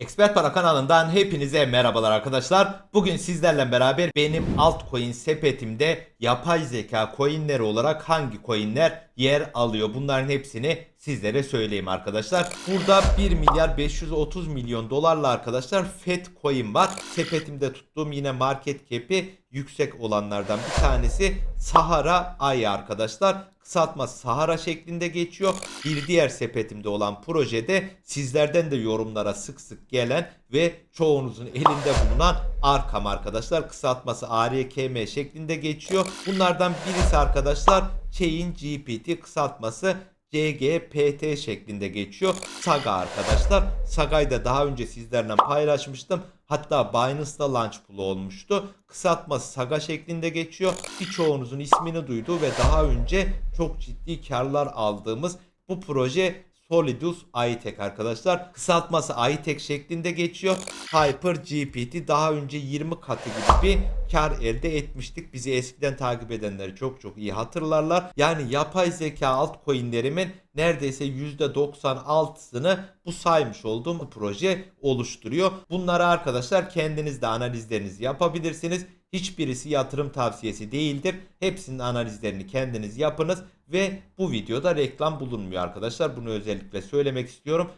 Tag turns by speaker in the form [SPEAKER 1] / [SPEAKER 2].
[SPEAKER 1] Expert Para kanalından hepinize merhabalar arkadaşlar. Bugün sizlerle beraber benim altcoin sepetimde yapay zeka coinleri olarak hangi coinler yer alıyor? Bunların hepsini sizlere söyleyeyim arkadaşlar. Burada 1 milyar 530 milyon dolarla arkadaşlar FET coin var. Sepetimde tuttuğum yine market cap'i yüksek olanlardan bir tanesi Sahara Ay arkadaşlar. Kısaltması Sahara şeklinde geçiyor. Bir diğer sepetimde olan projede sizlerden de yorumlara sık sık gelen ve çoğunuzun elinde bulunan Arkam arkadaşlar. Kısaltması ARKM şeklinde geçiyor. Bunlardan birisi arkadaşlar Chain GPT kısaltması CGPT şeklinde geçiyor. Saga arkadaşlar. Saga'yı da daha önce sizlerle paylaşmıştım. Hatta Binance'da launch pool olmuştu. Kısaltması Saga şeklinde geçiyor. Birçoğunuzun ismini duyduğu ve daha önce çok ciddi karlar aldığımız bu proje Solidus iTech arkadaşlar. Kısaltması iTech şeklinde geçiyor. Hyper GPT daha önce 20 katı gibi bir kar elde etmiştik. Bizi eskiden takip edenleri çok çok iyi hatırlarlar. Yani yapay zeka altcoin'lerimin neredeyse %96'sını bu saymış olduğum proje oluşturuyor. Bunları arkadaşlar kendiniz de analizlerinizi yapabilirsiniz. Hiçbirisi yatırım tavsiyesi değildir. Hepsinin analizlerini kendiniz yapınız ve bu videoda reklam bulunmuyor arkadaşlar. Bunu özellikle söylemek istiyorum.